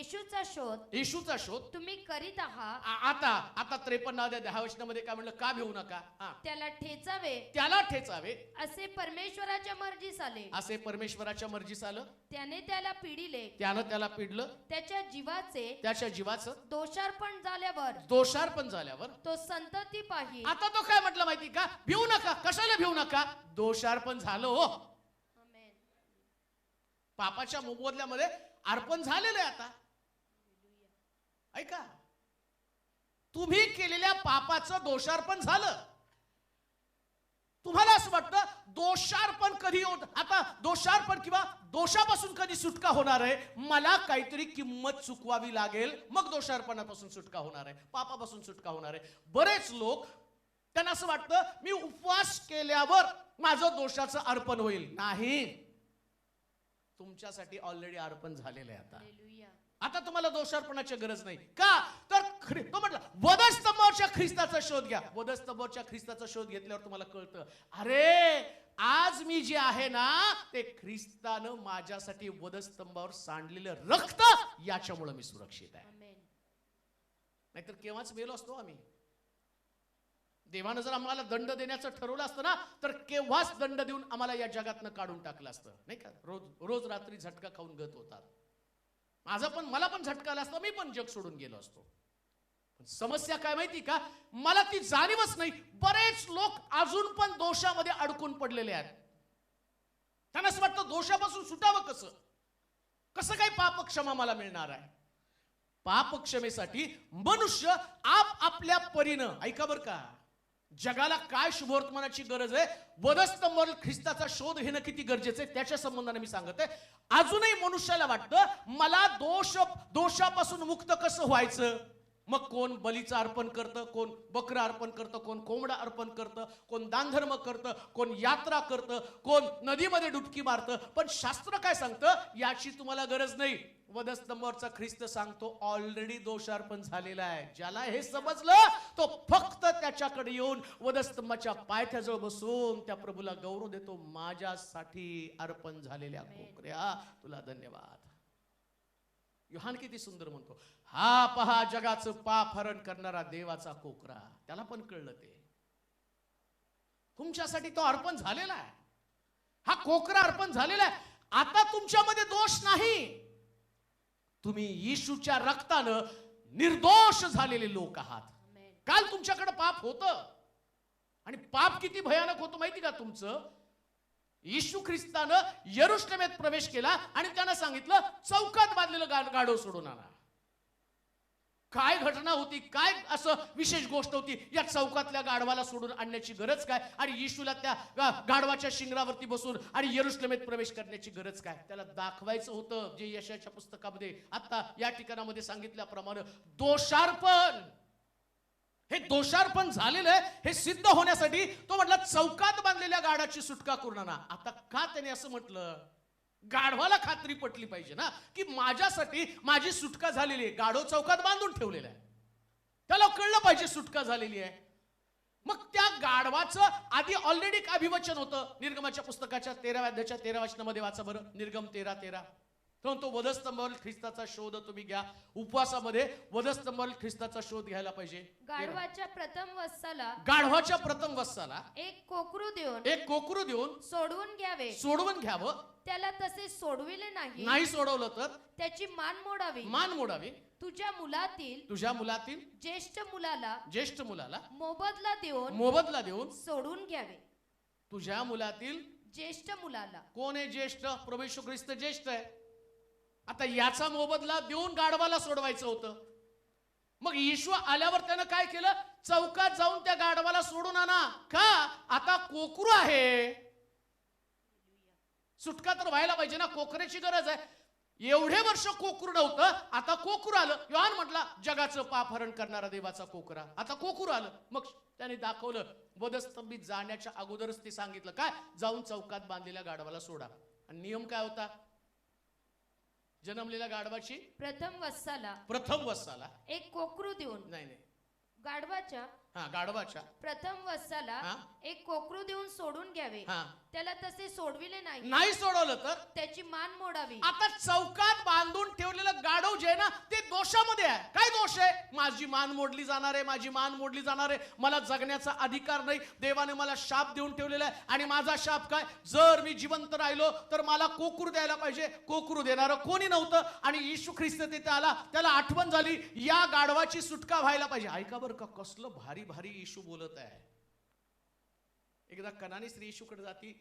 येशूचा शोध येशूचा शोध? तुम्ही करीत आहात. आ- आता आता त्रेपन्न दहा वचनामध्ये काय म्हणलं? का भिवू नका? हा. त्याला ठेचावे. त्याला ठेचावे. असे परमेश्वराच्या मर्जीस आले. असे परमेश्वराच्या मर्जीस आलं? त्याने त्याला पिडिले त्यानं त्याला पिडलं त्याच्या जीवाचे त्याच्या जीवाचं? दोषार्पण झाल्यावर. दोषार्पण झाल्यावर? तो संतती पाही आता तो काय म्हटलं माहिती का? भिवू नका. कशाला भिवू नका? दोषार्पण झालं हो. पापाच्या मोबदल्यामध्ये अर्पण झालेलं आहे आता. ऐका. तुम्ही केलेल्या पापाचं दोषार्पण झालं. तुम्हाला असं वाटतं दोषार्पण कधी होत आता दोषार्पण किंवा दोषापासून कधी सुटका होणार आहे? मला काहीतरी किंमत चुकवावी लागेल मग दोषार्पणापासून सुटका होणार आहे पापापासून सुटका होणार आहे. बरेच लोक त्यांना असं वाटतं मी उपवास केल्यावर माझं दोषाचं अर्पण होईल. नाही. तुमच्यासाठी ऑलरेडी अर्पण झालेलं आहे आता. आता तुम्हाला दोषार्पणाची गरज नाही. का? तर तो म्हटलं वधस्तंभावरच्या ख्रिस्ताचा शोध घ्या. वधस्तंभावरच्या ख्रिस्ताचा शोध घेतल्यावर तुम्हाला कळतं. अरे आज मी जे आहे ना ते ख्रिस्तानं माझ्यासाठी वधस्तंभावर सांडलेलं रक्त याच्यामुळे मी सुरक्षित आहे. नाहीतर केव्हाच मेलो असतो आम्ही. देवानं जर आम्हाला दंड देण्याचं ठरवलं असतं ना तर केव्हाच दंड देऊन आम्हाला या जगातनं काढून टाकलं असतं. नाही का? रोज रोज रात्री झटका खाऊन गत होतात. माझा पण मला पण झटका आला असता मी पण जग सोडून गेलो असतो. पण समस्या काय माहिती का? मला ती जाणीवच नाही. बरेच लोक अजून पण दोषामध्ये अडकून पडलेले आहेत. त्यांना असं वाटतं दोषापासून सुटावं कसं? कसं काय पाप क्षमा मला मिळणार आहे? पाप क्षमेसाठी मनुष्य आप आपल्या परीनं ऐका बर का. जगाला काय शुभवर्तमानाची गरज आहे? वधस्तंभावर ख्रिस्ताचा शोध घेणं किती गरजेचं आहे? त्याच्या संबंधाने मी सांगत आहे. अजूनही मनुष्याला वाटतं मला दोष दोषापासून मुक्त कसं व्हायचं? मग कोण बलीचं अर्पण करतं कोण बकरं अर्पण करतं कोण कोंबडा अर्पण करतं कोण दानधर्म करतं कोण यात्रा करतं कोण नदीमध्ये डुबकी मारतं. पण शास्त्र काय सांगतं? याची तुम्हाला गरज नाही. वधस्तंभावरचा ख्रिस्त सांगतो ऑलरेडी दोषार्पण झालेला आहे. ज्याला हे समजलं तो फक्त त्याच्याकडे येऊन वधस्तंभाच्या पायथ्याजवळ बसून त्या प्रभूला गौरव देतो माझ्यासाठी अर्पण झालेल्या कोकऱ्या तुला धन्यवाद. योहान किती सुंदर म्हणतो हा पहा जगाचं पाप हरण करणारा देवाचा कोकरा. त्याला पण कळलं ते. तुमच्यासाठी तो अर्पण झालेला आहे. हा कोकरा अर्पण झालेला आहे. आता तुमच्यामध्ये दोष नाही. तुम्ही येशूच्या रक्तानं निर्दोष झालेले लोक आहात. काल तुमच्याकडे पाप होतं. आणि पाप किती भयानक होतं माहिती का तुमचं? येशू ख्रिस्तानं यरुश्लेमेत प्रवेश केला आणि त्यानं सांगितलं चौकात बांधलेलं गाढव सोडून आणा. काय घटना होती काय असं विशेष गोष्ट होती या चौकातल्या गाढवाला सोडून आणण्याची गरज काय? आणि येशूला त्या गाढवाच्या शिंगरावरती बसून आणि यरुश्लेमेत प्रवेश करण्याची गरज काय? त्याला दाखवायचं होतं जे यशाच्या पुस्तकामध्ये आता या ठिकाणामध्ये सांगितल्याप्रमाणे दोषार्पण. हे दोषार्पण झालेलं आहे हे सिद्ध होण्यासाठी तो म्हटला चौकात बांधलेल्या गाडाची सुटका करून आणा आता का त्याने असं म्हटलं? गाढवाला खात्री पटली पाहिजे ना की माझ्यासाठी माझी सुटका झालेली आहे. गाढव चौकात बांधून ठेवलेला आहे. त्याला कळलं पाहिजे सुटका झालेली आहे. मग त्या गाढवाचं आधी ऑलरेडी अभिवचन होतं. निर्गमाच्या पुस्तकाच्या तेराव्या अध्याच्या तेरा वचनामध्ये वाचा बरं. निर्गम तेरा तेरा. तो म्हणतो वधस्तंभावरील ख्रिस्ताचा शोध तुम्ही घ्या. उपवासामध्ये वधस्तंभावरील ख्रिस्ताचा शोध घ्यायला पाहिजे. गाढवाच्या प्रथम वत्साला गाढवाच्या प्रथम वत्साला एक कोकरू देऊन एक कोकरू देऊन सोडवून घ्यावे. सोडवून घ्यावं. त्याला तसे सोडविले नाही. नाही सोडवलं तर? त्याची मान मोडावी. मान मोडावी. तुझ्या मुलातील तुझ्या मुलातील ज्येष्ठ मुलाला ज्येष्ठ मुलाला मोबदला देऊन मोबदला देऊन सोडून घ्यावे. तुझ्या मुलातील ज्येष्ठ मुलाला. कोण आहे ज्येष्ठ? प्रभू ख्रिस्त ज्येष्ठ आहे. आता याचा मोबदला देऊन गाढवाला सोडवायचं होतं. मग ईश्वर आल्यावर त्यानं काय केलं? चौकात जाऊन त्या गाढवाला सोडून आणा. का? आता कोकरू आहे. सुटका तर व्हायला पाहिजे ना कोकऱ्याची गरज आहे. एवढे वर्ष कोकरू नव्हतं आता कोकरू आलं. योहान म्हटला जगाचं पाप हरण करणारा देवाचा कोकरा. आता कोकरू आलं. मग त्याने दाखवलं वधस्तंभीत जाण्याच्या अगोदरच ते सांगितलं. काय? जाऊन चौकात बांधलेल्या गाढवाला सोडा. आणि नियम काय होता? जन्मलेल्या गाढवाची? प्रथम वत्साला प्रथम वसाला एक कोकरू देऊन. नाही नाही. गाढवाच्या. हा गाढवाच्या. प्रथम वत्साला हा. एक कोकरू देऊन सोडून घ्यावे. हा. त्याला तसे सोडविले नाही. नाही सोडवलं तर? त्याची मान मोडावी. आता चौकात बांधून ठेवलेलं गाढव जे आहे ना ते दोषामध्ये आहे. काय दोष आहे? माझी मान मोडली जाणार आहे माझी मान मोडली जाणार आहे. मला जगण्याचा अधिकार नाही. देवाने मला शाप देऊन ठेवलेला आहे. आणि माझा शाप काय? जर मी जिवंत राहिलो तर मला कोकरू द्यायला पाहिजे. कोकरू देणारं कोणी नव्हतं. आणि येशू ख्रिस्त तिथे आला त्याला आठवण झाली या गाढवाची सुटका व्हायला पाहिजे. ऐका बरं का कसलं भारी भारी येशू बोलत आहे. एकदा कनानी स्त्री येशूकडे जाती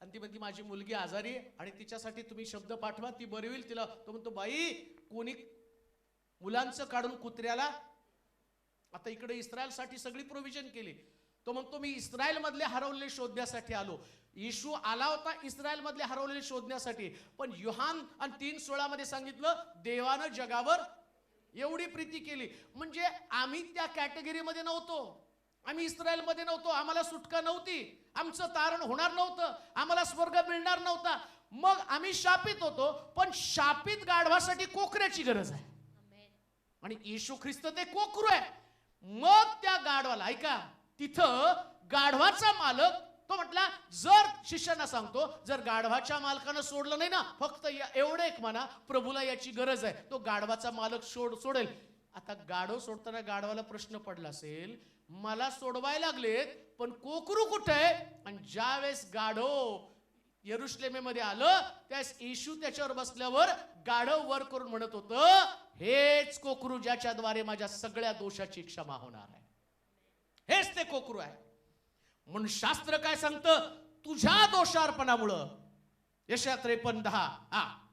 आणि ती म्हणती माझी मुलगी आजारी आहे आणि तिच्यासाठी तुम्ही शब्द पाठवा ती बरी होईल. तिला तो म्हणतो बाई कोणी मुलांचं काढून कुत्र्याला आता इकडे इस्रायलसाठी सगळी प्रोव्हिजन केली. तो म्हणतो मी इस्रायल मधले हरवलेले शोधण्यासाठी आलो. येशू आला होता इस्रायल मधले हरवलेले शोधण्यासाठी. पण युहान आणि तीन सोळा मध्ये सांगितलं देवानं जगावर एवढी प्रीती केली. म्हणजे आम्ही त्या कॅटेगरीमध्ये नव्हतो. आम्ही इस्रायलमध्ये नव्हतो आम्हाला सुटका नव्हती आमचं तारण होणार नव्हतं आम्हाला स्वर्ग मिळणार नव्हता. मग आम्ही शापित होतो पण शापित गाढवासाठी कोकऱ्याची गरज आहे. आणि येशू ख्रिस्त ते कोकरू आहे. मग त्या गाढवाला ऐका तिथं गाढवाचा मालक तो म्हटला जर शिष्यांना सांगतो जर गाढवाच्या मालकानं सोडलं नाही ना फक्त एवढं एक म्हणा प्रभूला याची गरज आहे. तो गाढवाचा मालक सोड सोडेल. आता गाढव सोडताना गाढवाला प्रश्न पडला असेल मला सोडवायला लागलेत पण कोकरू कुठे? आहे आणि ज्यावेळेस गाढव येरुश्लेमेमध्ये आलं त्यास येशू त्याच्यावर बसल्यावर गाढव वर करून म्हणत होतं हेच कोकरू ज्याच्याद्वारे माझ्या सगळ्या दोषाची क्षमा होणार आहे. हेच ते कोकरू आहे. म्हणून शास्त्र काय सांगतं? तुझ्या दोषार्पणामुळं. यशा त्रेपन्न दहा हा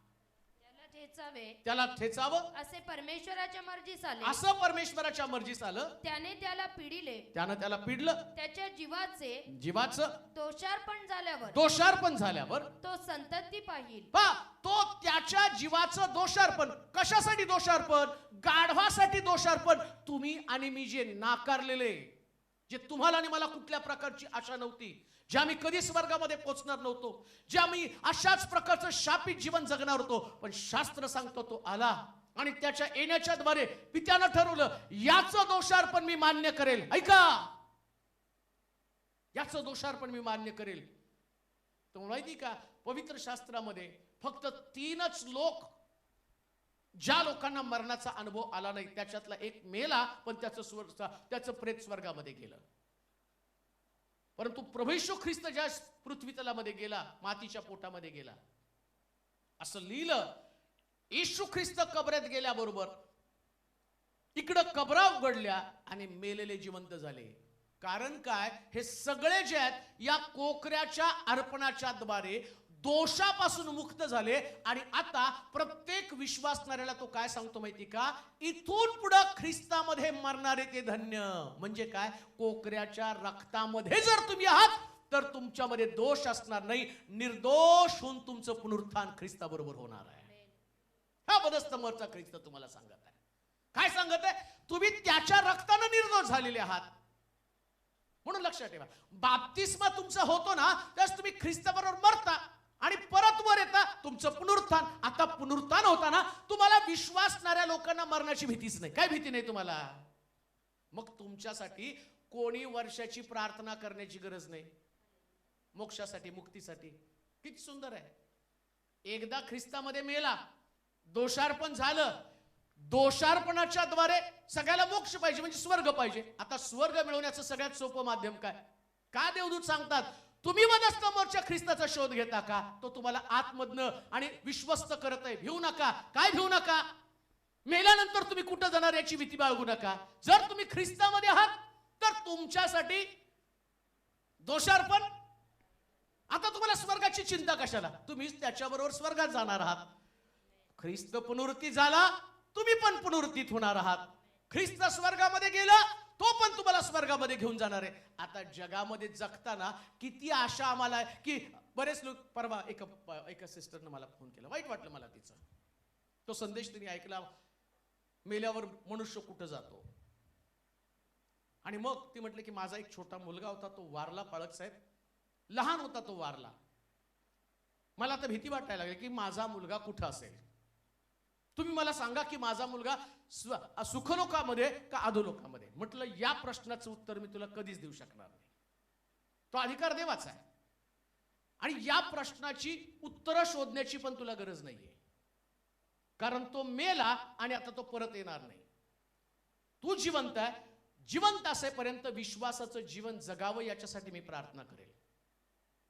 ठेचावे. त्याला ठेचावं. असे परमेश्वराच्या मर्जीस आले असं परमेश्वराच्या मर्जीस आलं त्याने त्याला पिडिले त्यानं त्याला पिडलं त्याच्या जीवाचे जीवाचं दोषार्पण झाल्यावर. दोषार्पण झाल्यावर. तो संतती पाहिल. पा तो त्याच्या जीवाचं दोषार्पण. कशासाठी दोषार्पण? गाढवासाठी दोषार्पण. तुम्ही आणि मी जे नाकारलेले जे तुम्हाला आणि मला कुठल्या प्रकारची आशा नव्हती ज्या मी कधी स्वर्गामध्ये पोचणार नव्हतो ज्या मी अशाच प्रकारचं शापित जीवन जगणार होतो पण शास्त्र सांगतो तो आला आणि त्याच्या येण्याच्या द्वारे पित्यानं ठरवलं याचं दोषार्पण मी मान्य करेल. ऐका! याचं दोषार्पण मी मान्य करेल. तो माहिती का? पवित्र शास्त्रामध्ये फक्त तीनच लोक ज्या लोकांना मरणाचा अनुभव आला नाही त्याच्यातला एक मेला पण त्याचं स्वर्ग त्याचं प्रेत स्वर्गामध्ये गेलं. परंतु प्रभेशू ख्रिस्त ज्या पृथ्वीतलामध्ये गेला मातीच्या पोटामध्ये गेला असं लिहिलं येशू ख्रिस्त कबऱ्यात गेल्याबरोबर इकडं कबरा उघडल्या आणि मेलेले जिवंत झाले. कारण काय? हे सगळे जे आहेत या कोकऱ्याच्या अर्पणाच्या द्वारे दोषापासून मुक्त झाले. आणि आता प्रत्येक विश्वासणाऱ्याला तो काय सांगतो माहिती का? इथून पुढं ख्रिस्तामध्ये मरणारे ते धन्य. म्हणजे काय? कोकऱ्याच्या रक्तामध्ये जर तुम्ही आहात तर तुमच्यामध्ये दोष असणार नाही. निर्दोष होऊन तुमचं पुनरुत्थान ख्रिस्ताबरोबर होणार आहे. हा बदस्तंभरचा ख्रिस्त तुम्हाला सांगत आहे. काय सांगत आहे? तुम्ही त्याच्या रक्तानं निर्दोष झालेले आहात. म्हणून लक्षात ठेवा. बाप्तिस्मा तुमचा होतो ना त्यास तुम्ही ख्रिस्ताबरोबर मरता. आणि परत वर येता तुमचं पुनरुत्थान. आता पुनरुत्थान होताना तुम्हाला विश्वासणाऱ्या लोकांना मरणाची भीतीच नाही. काय भीती नाही तुम्हाला? मग तुमच्यासाठी कोणी वर्षाची प्रार्थना करण्याची गरज नाही. मोक्षासाठी मुक्तीसाठी. किती सुंदर आहे. एकदा ख्रिस्तामध्ये मेला. दोषार्पण झालं. दोषार्पणाच्या द्वारे सगळ्याला मोक्ष पाहिजे म्हणजे स्वर्ग पाहिजे. आता स्वर्ग मिळवण्याचं सगळ्यात सोपं माध्यम काय? का देवदूत सांगतात? तुम्ही मनस्तमोरच्या ख्रिस्ताचा शोध घेता का तो तुम्हाला आतमधनं आणि विश्वस्त करत आहे भिवू नका. काय भिवू नका? मेल्यानंतर तुम्ही कुठं जाणार याची भीती बाळगू नका. जर तुम्ही ख्रिस्तामध्ये आहात तर तुमच्यासाठी दोषार्पण. आता तुम्हाला स्वर्गाची चिंता कशाला? तुम्हीच त्याच्याबरोबर स्वर्गात जाणार आहात. ख्रिस्त पुनरुत्ती झाला तुम्ही पण पुनरुत्तीत होणार आहात. ख्रिस्त स्वर्गामध्ये गेला तो पण तुम्हाला स्वर्गामध्ये घेऊन जाणार आहे. आता जगामध्ये जगताना किती आशा आम्हाला आहे की बरेच लोक परवा एका एका सिस्टरनं मला फोन केला. वाईट वाटलं मला तिचं. तो संदेश तिने ऐकला. मेल्यावर मनुष्य कुठं जातो? आणि मग ती म्हटलं की माझा एक छोटा मुलगा होता तो वारला पाळक साहेब. लहान होता तो वारला. मला आता भीती वाटायला लागली की माझा मुलगा कुठं असेल? तुम्ही मला सांगा की माझा मुलगा सुखलोकामध्ये का अधोलोकामध्ये? म्हटलं या प्रश्नाचं उत्तर मी तुला कधीच देऊ शकणार नाही. तो अधिकार देवाचा आहे. आणि या प्रश्नाची उत्तरं शोधण्याची पण तुला गरज नाहीये. कारण तो मेला आणि आता तो परत येणार नाही. तू जिवंत आहे. जिवंत असेपर्यंत विश्वासाचं जीवन जगावं याच्यासाठी मी प्रार्थना करेल.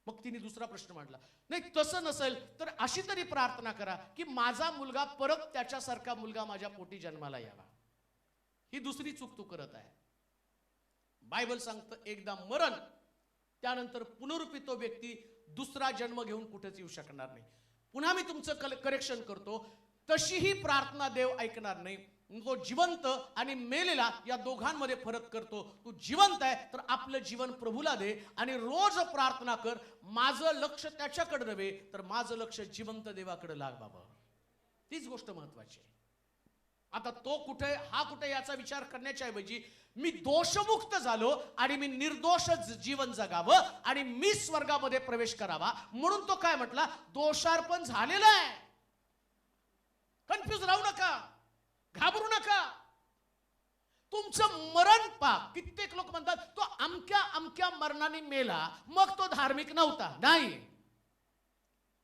मग तिने दुसरा प्रश्न मांडला. नाही तसं नसेल तर अशी तरी प्रार्थना करा की माझा मुलगा परत त्याच्यासारखा मुलगा माझ्या पोटी जन्माला यावा. ही दुसरी चूक तू करत आहे. बायबल सांगतं एकदा मरण त्यानंतर पुनरुपी तो व्यक्ती दुसरा जन्म घेऊन कुठेच येऊ शकणार नाही. पुन्हा मी तुमचं कल करेक्शन करतो. तशीही प्रार्थना देव ऐकणार नाही. तो जिवंत आणि मेलेला या दोघांमध्ये फरक करतो. तू जिवंत आहे तर आपलं जीवन प्रभूला दे आणि रोज प्रार्थना कर माझं लक्ष त्याच्याकडे नव्हे तर माझं लक्ष जिवंत देवाकडे लाग बाबा. तीच गोष्ट महत्वाची आहे. आता तो कुठे हा कुठे याचा विचार करण्याच्या ऐवजी मी दोषमुक्त झालो आणि मी निर्दोष जीवन जगावं आणि मी स्वर्गामध्ये प्रवेश करावा. म्हणून तो काय म्हटला? दोषार्पण झालेलं आहे. कन्फ्युज राहू नका. घाबरू नका. तुमचं मरण पा कित्येक लोक म्हणतात तो अमक्या अमक्या मरणाने मेला मग तो धार्मिक नव्हता. नाही.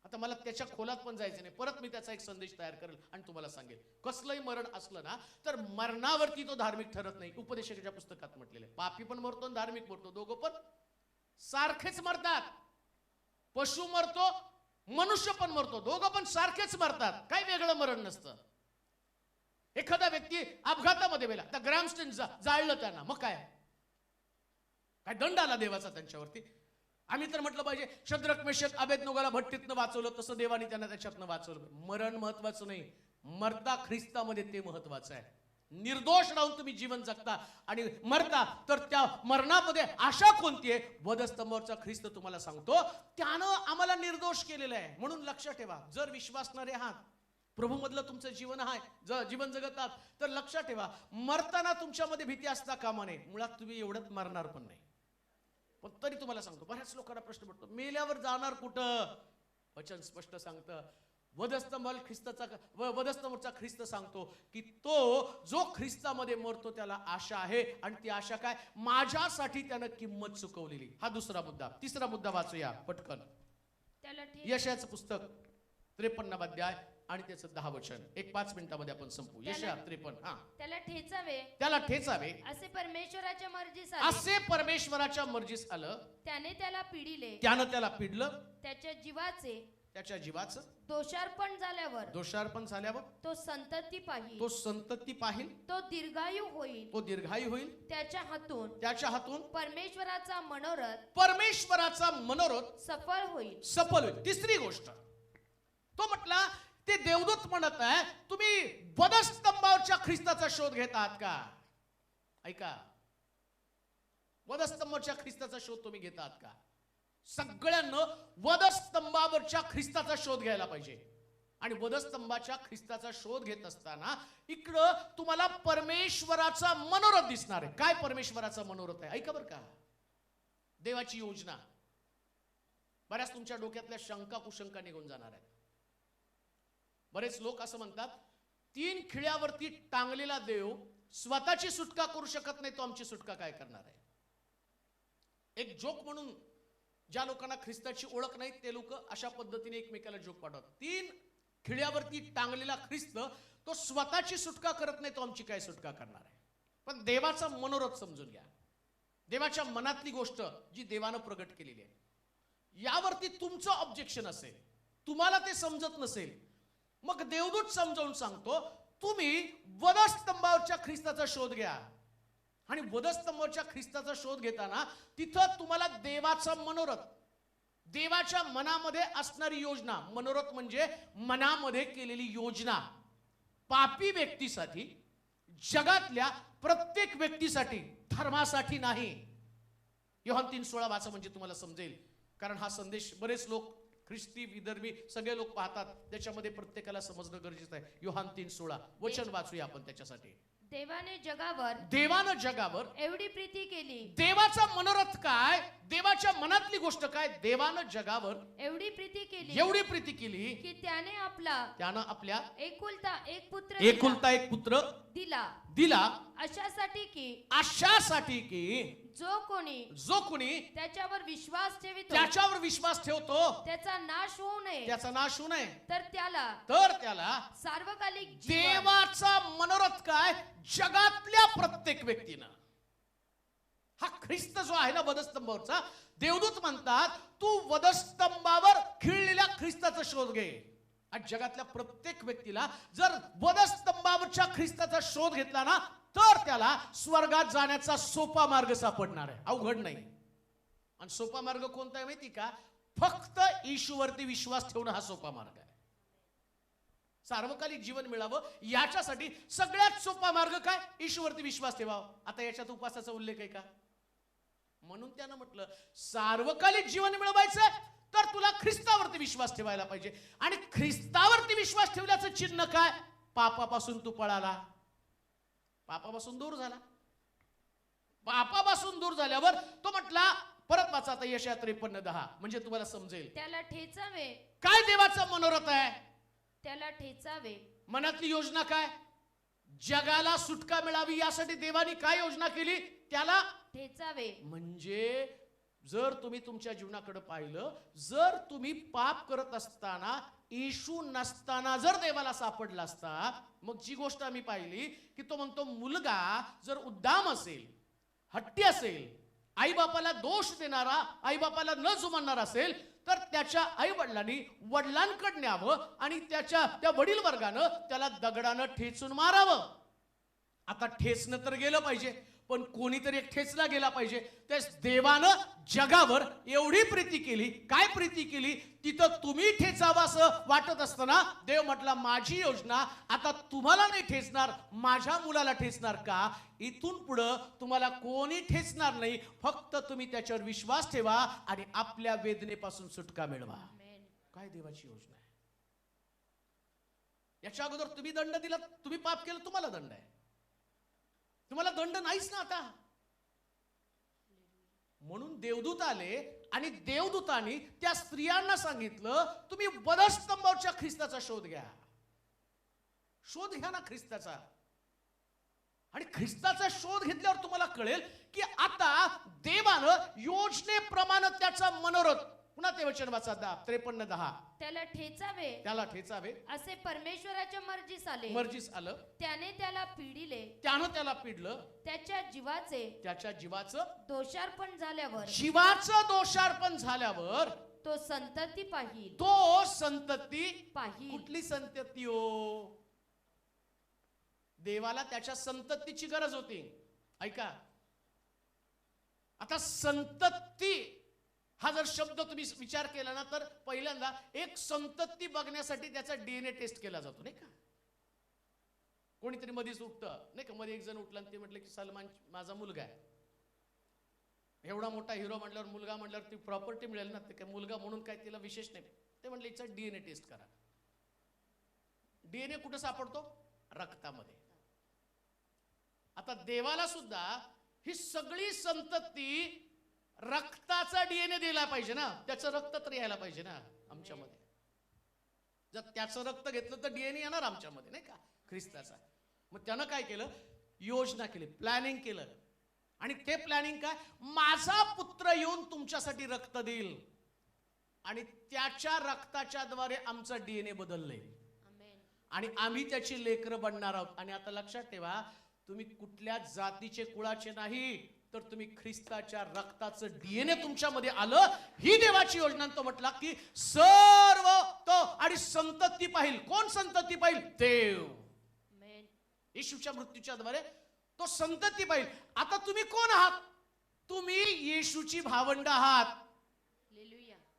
आता मला त्याच्या खोलात पण जायचं नाही. परत मी त्याचा एक संदेश तयार करेल आणि तुम्हाला सांगेल. कसलंही मरण असलं ना तर मरणावरती तो धार्मिक ठरत नाही. उपदेशकाच्या पुस्तकात म्हटलेलं आहे. पापी पण मरतो आणि धार्मिक मरतो. दोघं पण सारखेच मरतात. पशु मरतो मनुष्य पण मरतो. दोघं पण सारखेच मरतात. काही वेगळं मरण नसतं. एखादा व्यक्ती अपघातामध्ये मेला तर ग्रॅमस्टेन जाळलं त्यांना. मग काय? काय दंड आला देवाचा त्यांच्यावरती? आम्ही तर म्हटलं पाहिजे शद्रक मेषक अभेद नोगाला भट्टीतनं वाचवलं तसं देवाने त्यांना त्याच्यातनं वाचवलं. मरण महत्वाचं नाही. मरता ख्रिस्तामध्ये ते महत्वाचं आहे. निर्दोष राहून तुम्ही जीवन जगता आणि मरता तर त्या मरणामध्ये आशा कोणती आहे? वधस्तंभावरचा ख्रिस्त तुम्हाला सांगतो त्यानं आम्हाला निर्दोष केलेलं आहे. म्हणून लक्ष ठेवा. जर विश्वासणारे आहात प्रभू मधलं तुमचं जीवन आहे ज जीवन जगतात. तर लक्षात ठेवा मरताना तुमच्यामध्ये भीती असता कामा नये. मुळात तुम्ही एवढंच मरणार पण नाही. पण तरी तुम्हाला सांगतो बऱ्याच लोकांना प्रश्न पडतो मेल्यावर जाणार कुठं? वचन स्पष्ट सांगतं. वधस्तंभाल ख्रिस्ताचा वधस्तंभाचा ख्रिस्त सांगतो की तो जो ख्रिस्तामध्ये मरतो त्याला आशा आहे. आणि ती आशा काय? माझ्यासाठी त्यानं किंमत चुकवलेली. हा दुसरा मुद्दा. तिसरा मुद्दा वाचूया पटकन. यशयाचं पुस्तक त्रेपन्न अध्याय. आणि त्याचं दहा वचन. एक पाच मिनिटामध्ये आपण संपू यशया त्रेपन्न हा. त्याला ठेचावे. त्याला ठेचावे. असे परमेश्वराच्या मर्जीस आले. असे परमेश्वराच्या मर्जीस आलं. त्याने त्याला पिडिले त्यानं त्याला पिडलं त्याच्या जीवाचे त्याच्या जीवाचं दोषार्पण झाल्यावर दोषार्पण झाल्यावर तो संतती पाहिल. तो संतती पाहिल. तो दीर्घायू होईल. तो दीर्घायू होईल. त्याच्या हातून त्याच्या हातून परमेश्वराचा मनोरथ परमेश्वराचा मनोरथ सफळ होईल. सफल होईल. तिसरी गोष्ट. तो म्हटला ते देवदूत म्हणत आहे तुम्ही वधस्तंभावरच्या ख्रिस्ताचा शोध घेत आहात का? ऐका. वधस्तंभावरच्या ख्रिस्ताचा शोध तुम्ही घेत आहात का? सगळ्यांना वधस्तंभावरच्या ख्रिस्ताचा शोध घ्यायला पाहिजे. आणि वधस्तंभाच्या ख्रिस्ताचा शोध घेत असताना इकडं तुम्हाला परमेश्वराचा मनोरथ दिसणार आहे. काय परमेश्वराचा मनोरथ आहे? ऐका बरं का. देवाची योजना. बऱ्याच तुमच्या डोक्यातल्या शंका कुशंका निघून जाणार आहेत. बरेच लोक असं म्हणतात तीन खिळ्यावरती टांगलेला देव स्वतःची सुटका करू शकत नाही तो आमची सुटका काय करणार आहे? एक जोक म्हणून ज्या लोकांना ख्रिस्ताची ओळख नाही ते लोक अशा पद्धतीने एकमेकाला जोक पाठवतात. तीन खिळ्यावरती टांगलेला ख्रिस्त तो स्वतःची सुटका करत नाही तो आमची काय सुटका करणार आहे? पण देवाचा मनोरथ समजून घ्या. देवाच्या मनातली गोष्ट जी देवानं प्रगट केलेली आहे यावरती तुमचं ऑब्जेक्शन असेल तुम्हाला ते समजत नसेल मग देवदूत समजावून सांगतो तुम्ही वधस्तंभावरच्या ख्रिस्ताचा शोध घ्या. आणि वधस्तंभावरच्या ख्रिस्ताचा शोध घेताना तिथं तुम्हाला देवाचा मनोरथ देवाच्या मनामध्ये असणारी योजना मनोरथ म्हणजे मनामध्ये केलेली योजना. पापी व्यक्तीसाठी जगातल्या प्रत्येक व्यक्तीसाठी धर्मासाठी नाही. योहान तीन सोळा वाचा म्हणजे तुम्हाला समजेल कारण हा संदेश बरेच लोक ख्रिस्ती विदर्भी सगळे लोक पाहतात. त्याच्यामध्ये प्रत्येकाला समजणं गरजेचं आहे. योहान तीन सोळा. वचन वाचूया आपण त्याच्यासाठी. देवाने जगावर देवानं जगावर एवढी प्रीती केली. देवाचा मनोरथ काय? देवाच्या मनातली गोष्ट काय? देवानं जगावर एवढी प्रीती केली. एवढी प्रीती केली. की त्याने आपला त्यानं आपल्या एकुलता एक पुत्र एकुलता एक पुत्र दिला. दिला अशासाठी की अशासाठी की जो कोणी जो कुणी त्याच्यावर विश्वास ठेवितो त्याच्यावर विश्वास ठेवतो त्याचा नाश होऊ नये. त्याचा नाश होऊ नये. तर त्याला तर त्याला सार्वकालिक जीवन. देवाचा मनोरथ काय? जगातल्या प्रत्येक व्यक्तीनं. हा ख्रिस्त जो आहे ना वधस्तंभावरचा देवदूत म्हणतात तू वधस्तंभावर खिळलेल्या ख्रिस्ताचा शोध घे. आज जगातल्या प्रत्येक व्यक्तीला जर वधस्तंभावरच्या ख्रिस्ताचा शोध घेतला ना तर त्याला स्वर्गात जाण्याचा सोपा मार्ग सापडणार आहे. अवघड नाही. आणि सोपा मार्ग कोणता आहे माहिती का? फक्त येशूवरती विश्वास ठेवणं हा सोपा मार्ग आहे. सार्वकालिक जीवन मिळावं याच्यासाठी सगळ्यात सोपा मार्ग काय? ईश्वरती विश्वास ठेवावा. आता याच्यात उपासाचा उल्लेख आहे का? म्हणून त्यानं म्हटलं सार्वकालिक जीवन मिळवायचं तर तुला ख्रिस्तावरती विश्वास ठेवायला पाहिजे. आणि ख्रिस्तावरती विश्वास ठेवल्याचं चिन्ह काय? पापापासून तू पळाला. पापापासून दूर झाला. पापापासून दूर झाल्यावर तो म्हटला परत वाचा आता यशा त्रेपन्न दहा. म्हणजे तुम्हाला समजेल. त्याला ठेचावे. काय देवाचा मनोरथ आहे? त्याला ठेचावे. मनातली योजना काय? जगाला सुटका मिळावी यासाठी देवानी काय योजना केली? त्याला ठेचावे. म्हणजे जर तुम्ही तुमच्या जीवनाकडे पाहिलं जर तुम्ही पाप करत असताना येशू नसताना जर देवाला सापडला असता मग जी गोष्ट आम्ही पाहिली की तो म्हणतो मुलगा जर उद्दाम असेल हट्टी असेल आईबापाला दोष देणारा आईबापाला न जुमानणार असेल तर त्याच्या आई वडिलांनी वडिलांकडे न्यावं आणि त्याच्या त्या वडील वर्गानं त्याला दगडानं ठेचून मारावं. आता ठेचणं तर गेलं पाहिजे पण कोणीतरी एक ठेचला गेला पाहिजे. त्यास देवानं जगावर एवढी प्रीती केली काय प्रीती केली? तिथं तुम्ही ठेचावं असं वाटत असताना देव म्हटला माझी योजना आता तुम्हाला नाही ठेचणार माझ्या मुलाला ठेचणार का? इथून पुढं तुम्हाला कोणी ठेचणार नाही फक्त तुम्ही त्याच्यावर विश्वास ठेवा आणि आपल्या वेदनेपासून सुटका मिळवा. काय देवाची योजना आहे? याच्या अगोदर तुम्ही दंड दिला तुम्ही पाप केलं तुम्हाला दंड आहे. तुम्हाला दंड नाहीच ना आता. म्हणून देवदूत आले आणि देवदूतांनी त्या स्त्रियांना सांगितलं तुम्ही वधस्तंभावरच्या ख्रिस्ताचा शोध घ्या. शोध घ्या ना ख्रिस्ताचा. आणि ख्रिस्ताचा शोध घेतल्यावर तुम्हाला कळेल की आता देवानं योजनेप्रमाणे त्याचा मनोरथ पुन्हा ते वचन वाचा दहा त्रेपन्न दहा त्याला ठेचावे. त्याला ठेचावे. असे परमेश्वराच्या मर्जीस आले. मर्जीस आलं. त्याने त्याला पिडिले. त्यानं त्याला पिडलं. त्याच्या जीवाचे त्याच्या जीवाचं दोषार्पण झाल्यावर. जीवाचं दोषार्पण झाल्यावर तो संतती पाहिल. तो संतती पाहिल. कुठली संतती हो? देवाला त्याच्या संततीची गरज होती. ऐका. आता संतती हा जर शब्द तुम्ही विचार केला ना तर पहिल्यांदा एक संतती बघण्यासाठी त्याचा डीएनए टेस्ट केला जातो नाही का? कोणीतरी मध्येच उठतं नाही का? मध्ये एक जण उठला आणि ते म्हटलं की सलमान माझा मुलगा आहे. एवढा मोठा हिरो म्हटल्यावर मुलगा म्हटल्यावर ती प्रॉपर्टी मिळेल ना? ते काय मुलगा म्हणून काय तिला विशेष नाही. ते म्हटलं हिचा डीएनए टेस्ट करा. डीएनए कुठं सापडतो? रक्तामध्ये. आता देवाला सुद्धा ही सगळी संतती डीएनए दिला पाहिजे ना. त्याचं रक्त तर यायला पाहिजे ना आमच्यामध्ये. जर त्याचं रक्त घेतलं तर डीएनए येणार आमच्यामध्ये नाही का? ख्रिस्ताचा. मग त्यानं काय केलं? योजना केली प्लॅनिंग केलं. आणि ते प्लॅनिंग काय? माझा पुत्र येऊन तुमच्यासाठी रक्त देईल. आणि त्याच्या रक्ताच्या द्वारे आमचं डीएनए बदललंय. आणि आम्ही त्याची लेकरं बनणार आहोत. आणि आता लक्षात ठेवा तुम्ही कुठल्या जातीचे कुळाचे नाही. तर तुम्ही ख्रिस्ताच्या रक्ताचं डीएनए तुमच्यामध्ये आलं ही देवाची योजना. तो म्हटला की सर्व तो आणि संतती पाहिल. कोण संतती पाहिल? देव. येशूच्या मृत्यूच्या द्वारे तो संतती पाहिल. आता तुम्ही कोण आहात? तुम्ही येशूची भावंड आहात.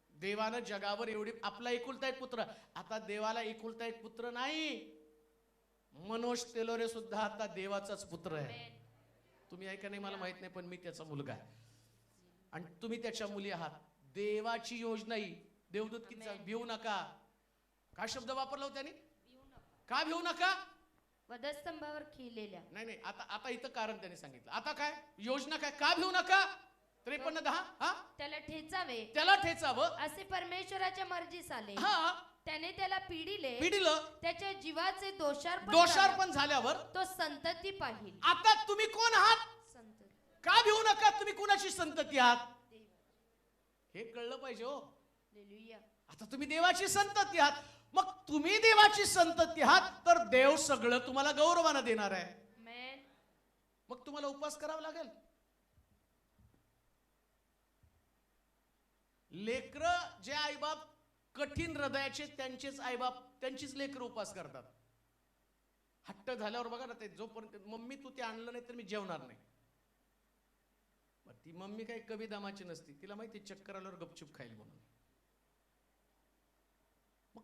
देवानं जगावर एवढी आपला एकुलता एक पुत्र. आता देवाला एकुलता एक पुत्र नाही. मनोज तेलोरे सुद्धा आता देवाचाच पुत्र आहे. तुम्ही ऐका नाही मला माहीत नाही पण मी त्याचा मुलगा आहे. आणि तुम्ही त्याच्या मुली आहात. देवाची योजना ही. देवदूत किती भिवू नका. काय शब्द वापरला होता का भिवू नका? वधस्तंभावर खिलेल्या नाही नाही आता आता इथं कारण त्यांनी सांगितलं. आता काय? योजना काय? का भिवू नका? त्रेपन्न दहा? हा? त्याला ठेचावे. त्याला ठेचावं? असे परमेश्वराच्या मर्जीस आले. हा. त्याने त्याला पिडिले पिढीलं त्याच्या जीवाचे दोषार्पण दोषार्पण झाल्यावर झाले. तो संतती पाहिल आता तुम्ही कोण आहात का भिवू नका तुम्ही कुणाची संतती आहात. हे कळलं पाहिजे हो हालेलुया. आता तुम्ही देवाची संतती आहात मग तुम्ही देवाची संतती आहात तर देव सगळं तुम्हाला गौरवानं देणार आहे Amen. मग तुम्हाला उपवास करावा लागेल लेकर जे आईबाप कठीण हृदयाचे त्यांचेच आईबाप त्यांचीच लेकर उपवास करतात. हट्ट झाल्यावर बघा ना ते जोपर्यंत मम्मी तू ते आणलं नाही तर मी जेवणार नाही. ती मम्मी काही कमी दामाची नसती तिला माहिती चक्कर आल्यावर गपचूप खाईल म्हणून. मग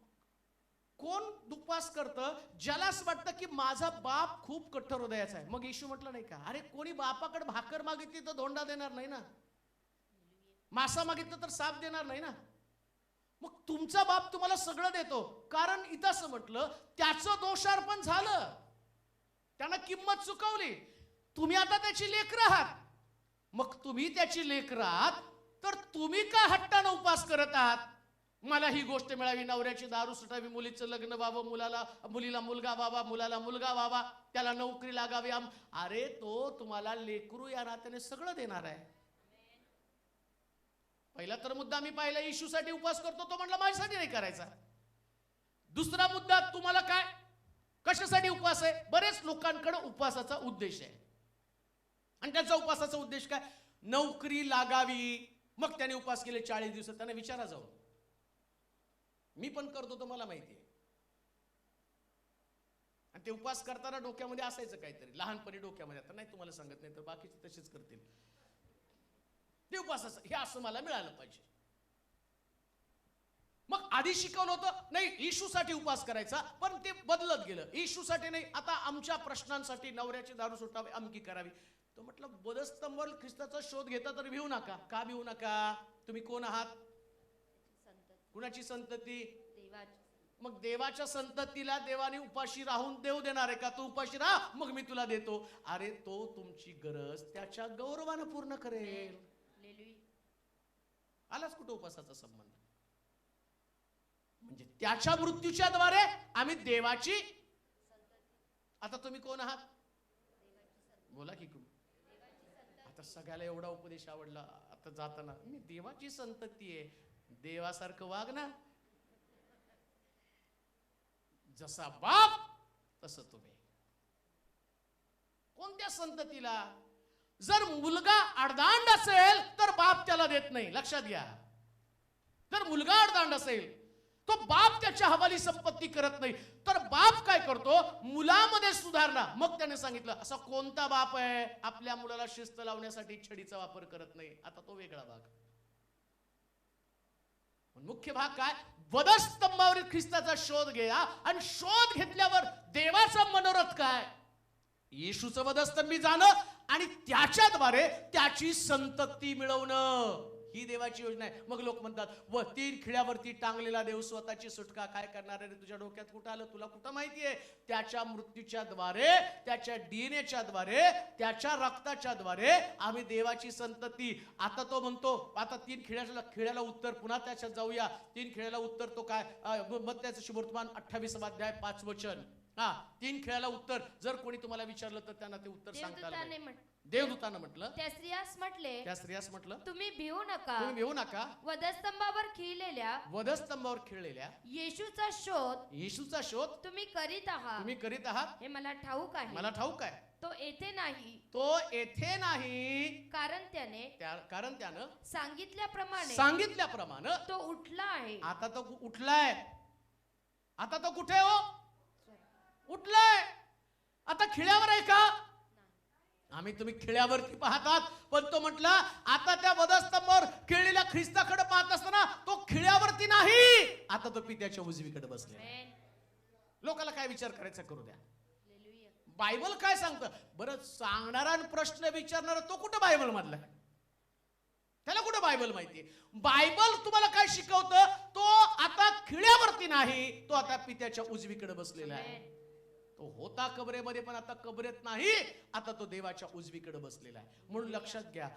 कोण दुपास करतं? ज्याला असं वाटतं की माझा बाप खूप कठोर हृदयाचा आहे. मग येशू म्हटलं नाही का? अरे कोणी बापाकडे भाकर मागितली तर धोंडा देणार नाही ना? मासा मागितलं तर साप देणार नाही ना? मग तुमचा बाप तुम्हाला सगळं देतो. कारण इथं असं म्हटलं त्याचं दोषार्पण झालं. त्यानं किंमत चुकवली. तुम्ही आता त्याची लेकर आहात. मग तुम्ही त्याची लेकर आहात तर तुम्ही का हट्टानं उपास करत आहात? मला ही गोष्ट मिळावी नवऱ्याची दारू सुटावी मुलीचं लग्न व्हावं मुलाला मुलीला मुलगा व्हावा मुलाला मुलगा व्हावा त्याला नोकरी लागावी अरे तो तुम्हाला लेकरू या नात्याने सगळं देणार आहे. पहिला तर मुद्दा मी पाहिला इशूसाठी उपवास करतो तो म्हटला माझ्यासाठी नाही करायचा. दुसरा मुद्दा तुम्हाला काय? कशासाठी उपवास आहे? बरेच लोकांकडे उपवासाचा उद्देश आहे. आणि त्यांचा उपवासाचा उद्देश काय? नोकरी लागावी. मग त्याने उपवास केले चाळीस दिवसात. त्यांना विचारा जाऊ मी पण करतो तो मला माहिती आहे. आणि ते उपवास करताना डोक्यामध्ये असायचं काहीतरी. लहानपणी डोक्यामध्ये. आता नाही तुम्हाला सांगत नाही तर बाकीचे तसेच करतील. ते उपवासाचं हे असं मला मिळालं पाहिजे. मग आधी शिकवलं होतं नाही इशूसाठी उपवास करायचा पण ते बदलत गेलं. इशूसाठी नाही आता आमच्या प्रश्नांसाठी नवऱ्याची दारू सुटावी अमकी करावी. तो म्हटलं बदस्तंभर ख्रिस्ताचा शोध घेता तर भिवू नका. का भिवू नका? तुम्ही कोण आहात? कुणाची संतती? मग देवाच्या संततीला देवाने उपाशी राहून देव देणार आहे का? तू उपाशी राहा मग मी तुला देतो. अरे तो तुमची गरज त्याच्या गौरवानं पूर्ण करेल. आलाच कुठं उपासाचा संबंध? म्हणजे त्याच्या मृत्यूच्या द्वारे आम्ही देवाची आता तुम्ही कोण आहात? बोला की आता सगळ्याला एवढा उपदेश आवडला आता जाताना मी देवाची संतती आहे. देवासारखं वाग ना. जसा बाप तस तुम्ही. कोणत्या संततीला? जर मुलगा अडदांड असेल तर बाप त्याला देत नाही. लक्षात घ्या. जर मुलगा अडदांड असेल तो बाप त्याच्या हवाली संपत्ती करत नाही. तर बाप काय करतो? मुलामध्ये सुधारणा. मग त्याने सांगितलं असा कोणता बाप आहे? आपल्या मुलाला शिस्त लावण्यासाठी छडीचा वापर करत नाही. आता तो वेगळा भाग. पण मुख्य भाग काय? वधस्तंभावरील ख्रिस्ताचा शोध घ्या आणि शोध घेतल्यावर देवाचा मनोरथ काय? येशूचं वधस्तंभी जाणं आणि त्याच्याद्वारे त्याची संतती मिळवणं ही देवाची योजना आहे. मग लोक म्हणतात व तीन खिळ्यावरती टांगलेला देव स्वतःची सुटका काय करणार आहे? तुझ्या डोक्यात कुठं आलं? तुला कुठं माहिती आहे? त्याच्या मृत्यूच्या द्वारे त्याच्या डीएनएच्या द्वारे त्याच्या रक्ताच्या द्वारे आम्ही देवाची संतती. आता तो म्हणतो आता तीन खिळ्याला खिळ्याला उत्तर पुन्हा त्याच्यात जाऊया. तीन खिळ्याला उत्तर तो काय? मग त्याचं शुभवर्तमान अठ्ठावीस अध्याय पाच वचन. हा तीन खेळाला उत्तर. जर कोणी तुम्हाला विचारलं तर त्यांना ते उत्तर सांगता देवदूताने म्हटलं. त्या स्त्रियास म्हटले त्या स्त्रियास म्हटलं. तुम्ही भिवू नका. तुम्ही घेऊ नका. वधस्तंभावर खिळलेल्या वधस्तंभावर खेळलेल्या येशूचा शोध येशूचा शोध तुम्ही करीत आहात. तुम्ही करीत आहात? हे मला ठाऊक आहे. मला ठाऊक आहे. तो येथे नाही. तो येथे नाही. कारण त्याने त्या कारण त्यानं सांगितल्याप्रमाणे सांगितल्याप्रमाणे तो उठला आहे. आता तो उठलाय. आता तो कुठे हो? उठलाय. आता खिळ्यावर आहे का? आम्ही तुम्ही खिळ्यावरती पाहतात. पण तो म्हटला आता त्या वधस्तंभावर खिळलेल्या ख्रिस्ताकडे पाहत असताना तो खिळ्यावरती नाही. आता तो पित्याच्या उजवीकडे बसले. लोकाला काय विचार करायचा करू द्या. बायबल काय सांगतं? बरं सांगणारा प्रश्न विचारणारा तो कुठं बायबल मधला? त्याला कुठं बायबल माहितीये? बायबल तुम्हाला काय शिकवतं? तो आता खिळ्यावरती नाही तो आता पित्याच्या उजवीकडे बसलेला आहे. तो होता कबरेमध्ये पण आता कबरेत नाही. आता तो देवाच्या उजवीकडे बसलेला आहे. म्हणून लक्षात घ्या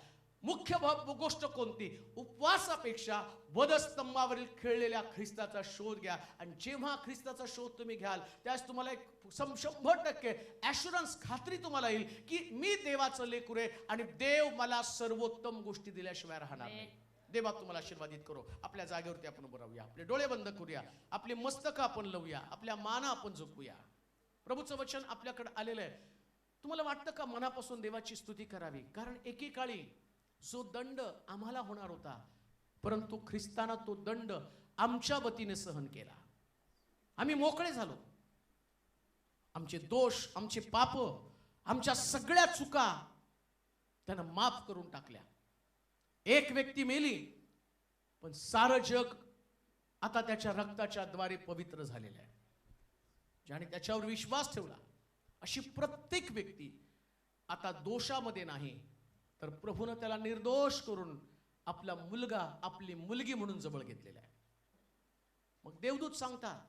मुख्य गोष्ट कोणती? उपवासापेक्षा वधस्तंभावरील खेळलेल्या ख्रिस्ताचा शोध घ्या. आणि जेव्हा ख्रिस्ताचा शोध तुम्ही घ्याल त्यास तुम्हाला एक सम- शंभर टक्के ॲश्युरन्स खात्री तुम्हाला येईल की मी देवाचं लेकरू आहे आणि देव मला सर्वोत्तम गोष्टी दिल्याशिवाय राहणार नाही. देवा तुम्हाला आशीर्वादित करू. आपल्या जागेवरती आपण उभं राहूया. आपले डोळे बंद करूया. आपली मस्तक आपण लावूया. आपल्या माना आपण झोपूया प्रभूचं वचन आपल्याकडे आलेलं आहे. तुम्हाला वाटतं का मनापासून देवाची स्तुती करावी? कारण एकेकाळी जो दंड आम्हाला होणार होता परंतु ख्रिस्ताना तो दंड आमच्या वतीने सहन केला. आम्ही मोकळे झालो. आमचे दोष आमचे पाप आमच्या सगळ्या चुका त्यानं माफ करून टाकल्या. एक व्यक्ती मेली पण सारं जग आता त्याच्या रक्ताच्या द्वारे पवित्र झालेलं आहे. ज्याने त्याच्यावर विश्वास ठेवला. अशी प्रत्येक व्यक्ती आता दोषामध्ये नाही तर प्रभूनं त्याला निर्दोष करून आपला मुलगा आपली मुलगी म्हणून जवळ घेतलेला आहे. मग देवदूत सांगतात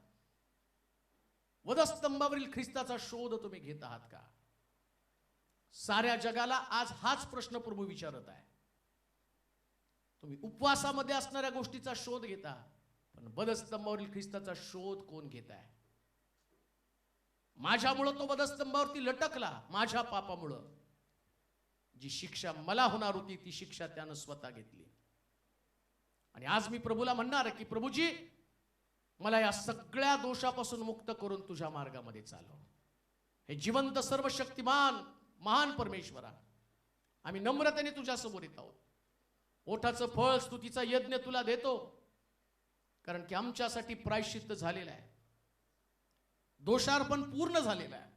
वधस्तंभावरील ख्रिस्ताचा शोध तुम्ही घेत आहात का? साऱ्या जगाला आज हाच प्रश्न प्रभू विचारत आहे. तुम्ही उपवासामध्ये असणाऱ्या गोष्टीचा शोध घेता पण वधस्तंभावरील ख्रिस्ताचा शोध कोण घेत आहे? माझ्यामुळं तो वधस्तंभावरती लटकला माझ्या पापामुळं. जी शिक्षा मला होणार होती ती शिक्षा त्यानं स्वतः घेतली. आणि आज मी प्रभूला म्हणणार की प्रभूजी मला या सगळ्या दोषापासून मुक्त करून तुझ्या मार्गामध्ये चालव. हे जिवंत सर्व शक्तिमान महान परमेश्वरा. आम्ही नम्रतेने तुझ्या समोर येत आहोत. ओठाचं फळ स्तुतीचा यज्ञ तुला देतो. कारण की आमच्यासाठी प्रायश्चित्त झालेलं आहे. दोषार्पण पूर्ण झालेलं आहे.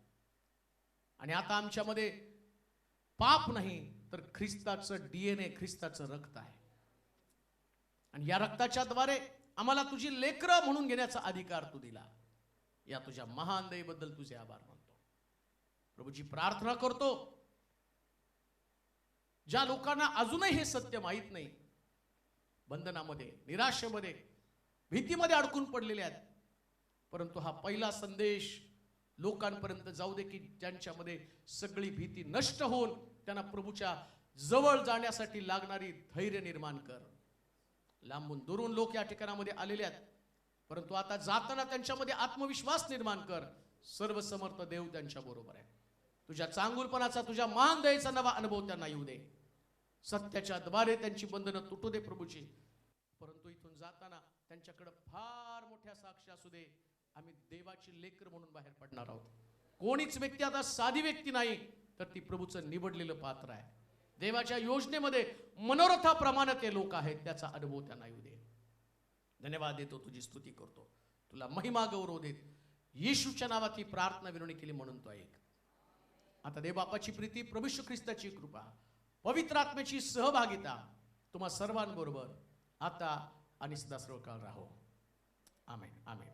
आणि आता आमच्यामध्ये पाप नाही तर ख्रिस्ताचं डीएनए ख्रिस्ताचं रक्त आहे. आणि या रक्ताच्या द्वारे आम्हाला तुझी लेकरं म्हणून घेण्याचा अधिकार तू दिला. या तुझ्या महान दयेबद्दल तुझे आभार मानतो. प्रभूजी प्रार्थना करतो. ज्या लोकांना अजूनही हे सत्य माहीत नाही बंधनामध्ये निराशेमध्ये भीतीमध्ये अडकून पडलेले आहेत परंतु हा पहिला संदेश लोकांपर्यंत जाऊ दे की ज्यांच्यामध्ये सगळी भीती नष्ट होऊन त्यांना प्रभूच्या जवळ जाण्यासाठी लागणारी धैर्य निर्माण कर. लांबून दुरून लोक या ठिकाणामध्ये आलेले आहेत. परंतु आता जाताना त्यांच्यामध्ये आत्मविश्वास निर्माण कर. सर्व समर्थ देव त्यांच्या बरोबर आहे. तुझ्या चांगुलपणाचा तुझ्या मान द्यायचा नवा अनुभव त्यांना येऊ दे. सत्याच्या द्वारे त्यांची बंधनं तुटू दे प्रभूची. परंतु इथून जाताना त्यांच्याकडे फार मोठ्या साक्षी असू दे. आम्ही देवाची लेकर म्हणून बाहेर पडणार आहोत. कोणीच व्यक्ती आता साधी व्यक्ती नाही तर ती प्रभूचं निवडलेलं पात्र आहे. देवाच्या योजनेमध्ये मनोरथाप्रमाणे ते लोक आहेत त्याचा अनुभव त्यांना येऊ दे. धन्यवाद देतो तुझी स्तुती करतो. तुला महिमा गौरव देत येशूच्या नावाची प्रार्थना विनवणी केली म्हणून तो ऐक आता देवबापाची प्रीती प्रभू ख्रिस्ताची कृपा पवित्र आत्म्याची सहभागिता तुम्हा सर्वांबरोबर आता आणि सदा सर्व काळ राहो. आमेन आमेन.